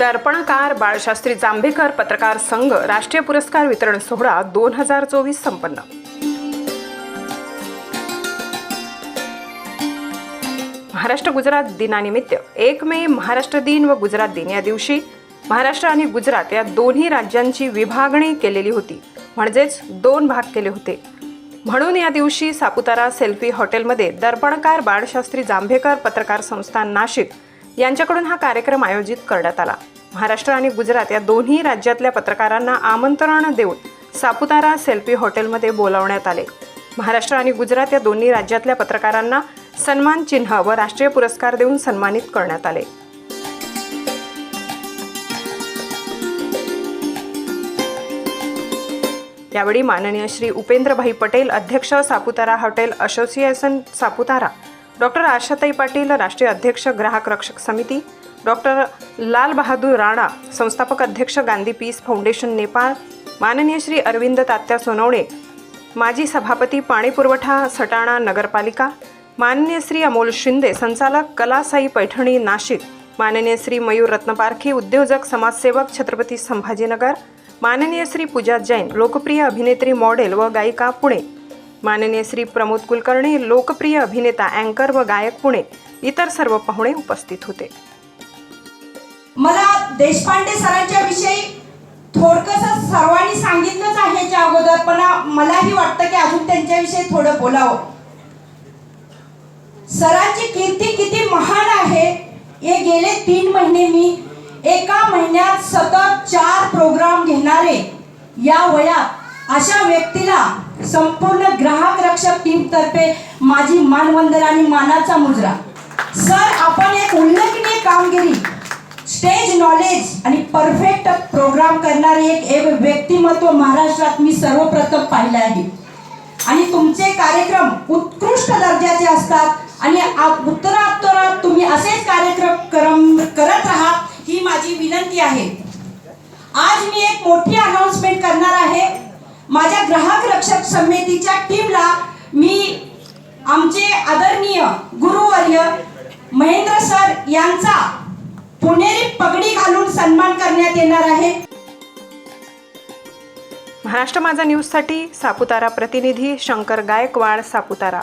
दर्पणकार बाळशास्त्री जांभेकर पत्रकार संघ राष्ट्रीय पुरस्कार वितरण सोहळा दोन हजार चोवीस संपन्न. महाराष्ट्र गुजरात दिनानिमित्त एक मे महाराष्ट्र दिन व गुजरात दिन या दिवशी महाराष्ट्र आणि गुजरात या दोन्ही राज्यांची विभागणी केलेली होती. म्हणजेच दोन भाग केले होते. म्हणून या दिवशी सापुतारा सेल्फी हॉटेलमध्ये दर्पणकार बाळशास्त्री जांभेकर पत्रकार संस्थान नाशिक यांच्याकडून हा कार्यक्रम आयोजित करण्यात आला. महाराष्ट्र आणि गुजरात या दोन्ही राज्यातल्या पत्रकारांना आमंत्रण देऊन सापुतारा सेल्फी हॉटेलमध्ये बोलावण्यात आले. महाराष्ट्र आणि गुजरात या दोन्ही राज्यातल्या पत्रकारांना सन्मान चिन्ह व राष्ट्रीय पुरस्कार देऊन सन्मानित करण्यात आले. यावेळी माननीय श्री उपेंद्रभाई पटेल अध्यक्ष Saputara hotel association Saputara doctor Ashatai Patil राष्ट्रीय अध्यक्ष ग्राहक रक्षक समिती डॉक्टर लाल बहादूर राणा संस्थापक अध्यक्ष गांधी पीस फाउंडेशन नेपाळ माननीय श्री अरविंद तात्या सोनवणे माजी सभापती पाणीपुरवठा सटाणा नगरपालिका माननीय श्री अमोल शिंदे संचालक कलासाई पैठणी नाशिक. माननीय श्री मयूर रत्नपारखी उद्योजक समाजसेवक छत्रपती संभाजीनगर. माननीय श्री पूजा जैन लोकप्रिय अभिनेत्री मॉडेल व गायिका पुणे. माननीय श्री प्रमोद कुलकर्णी लोकप्रिय अभिनेता अँकर व गायक पुणे. इतर सर्व पाहुणे उपस्थित होते. मला देशपांडे सरांच्या विषयी थोडकस सर्वांनी सांगितलंच आहे अगोदर पण मलाही वाटतं की अजून त्यांच्याविषयी थोडं बोलावं. सरांची कीर्ती किती महान आहे? हे गेले तीन महिने मी. एका महिन्यात सतत चार प्रोग्राम घेणारे. या वयात अशा व्यक्तीला संपूर्ण ग्राहक रक्षक टीम तर्फे माझी मानवंदना आणि मानाचा मुजरा. सर आपण एक उल्लेखनीय कामगिरी स्टेज नॉलेज आणि परफेक्ट प्रोग्राम करणारे एक एक व्यक्तिमत्व महाराष्ट्रात मी सर्वप्रथम पाहिले आहे. आणि तुमचे कार्यक्रम उत्कृष्ट दर्जाचे असतात. आणि आ- उत्तरात्तरात तुम्ही असेच कार्यक्रम करत राहा ही माझी विनंती आहे. आज मी एक मोठी अनाउन्समेंट करणार आहे. माझ्या ग्राहक रक्षक समितीच्या टीमला मी आमचे आदरणीय गुरुवर्य महेंद्र सर यांचा पुणेरी पगडी घालून सन्मान करण्यात येणार आहे. महाराष्ट्र माझा न्यूजसाठी सापुतारा प्रतिनिधी शंकर गायकवाड सापुतारा.